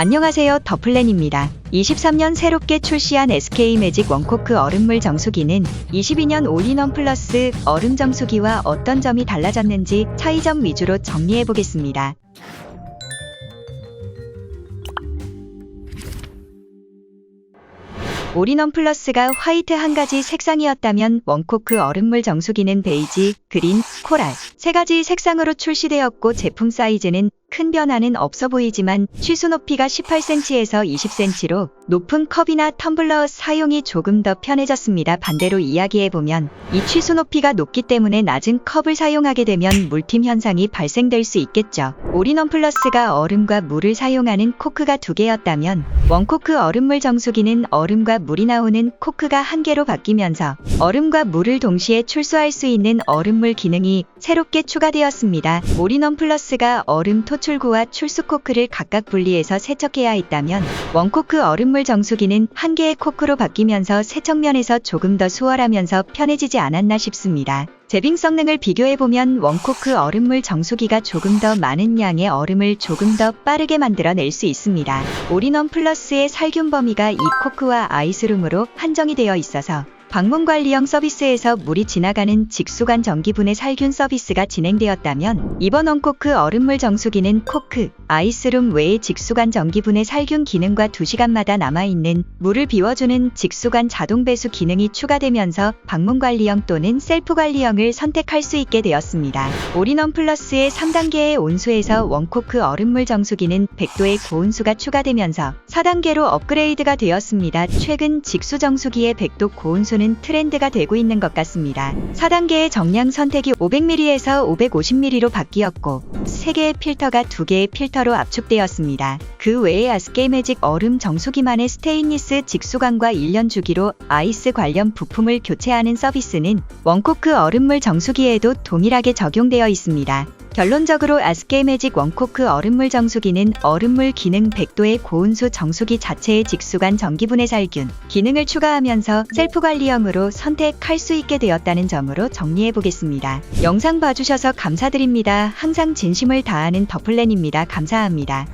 안녕하세요. 더플랜입니다. 23년 새롭게 출시한 SK 매직 원코크 얼음물 정수기는 22년 올인원 플러스 얼음 정수기와 어떤 점이 달라졌는지 차이점 위주로 정리해 보겠습니다. 올인원 플러스가 화이트 한 가지 색상이었다면 원코크 얼음물 정수기는 베이지, 그린, 코랄 세 가지 색상으로 출시되었고 제품 사이즈는 큰 변화는 없어 보이지만 취수 높이가 18cm에서 20cm로 높은 컵이나 텀블러 사용이 조금 더 편해졌습니다. 반대로 이야기해보면 이 취수 높이가 높기 때문에 낮은 컵을 사용하게 되면 물팀 현상이 발생될 수 있겠죠. 올인원 플러스가 얼음과 물을 사용하는 코크가 두 개였다면 원코크 얼음물 정수기는 얼음과 물이 나오는 코크가 한 개로 바뀌면서 얼음과 물을 동시에 출수할 수 있는 얼음물 기능이 새롭게 추가되었습니다. 올인원 플러스가 얼음 토 출구와 출수 코크를 각각 분리해서 세척해야 했다면 원코크 얼음물 정수기는 한 개의 코크로 바뀌면서 세척면에서 조금 더 수월하면서 편해지지 않았나 싶습니다. 제빙 성능을 비교해보면 원코크 얼음물 정수기가 조금 더 많은 양의 얼음을 조금 더 빠르게 만들어낼 수 있습니다. 올인원 플러스의 살균 범위가 이 코크와 아이스룸으로 한정이 되어 있어서 방문 관리형 서비스에서 물이 지나가는 직수관 전기분해 살균 서비스가 진행되었다면 이번 원코크 얼음물 정수기는 코크, 아이스룸 외에 직수관 전기분해 살균 기능과 2시간마다 남아있는 물을 비워주는 직수관 자동 배수 기능이 추가되면서 방문 관리형 또는 셀프 관리형을 선택할 수 있게 되었습니다. 올인원 플러스의 3단계의 온수에서 원코크 얼음물 정수기는 100도의 고온수가 추가되면서 4단계로 업그레이드가 되었습니다. 최근 직수 정수기의 100도 고온수 는 트렌드가 되고 있는 것 같습니다. 4단계의 정량 선택이 500ml에서 550ml로 바뀌었고 3개의 필터가 2개의 필터로 압축되었습니다. 그 외에 아스케이 매직 얼음 정수기만의 스테인리스 직수관과 1년 주기로 아이스 관련 부품을 교체하는 서비스는 원코크 얼음물 정수기에도 동일하게 적용되어 있습니다. 결론적으로 아스케이 매직 원코크 얼음물 정수기는 얼음물 기능 100도의 고온수 정수기 자체의 직수관 전기분해 살균 기능을 추가하면서 셀프 관리형으로 선택할 수 있게 되었다는 점으로 정리해 보겠습니다. 영상 봐주셔서 감사드립니다. 항상 진심을 다하는 더플랜입니다. 감사합니다.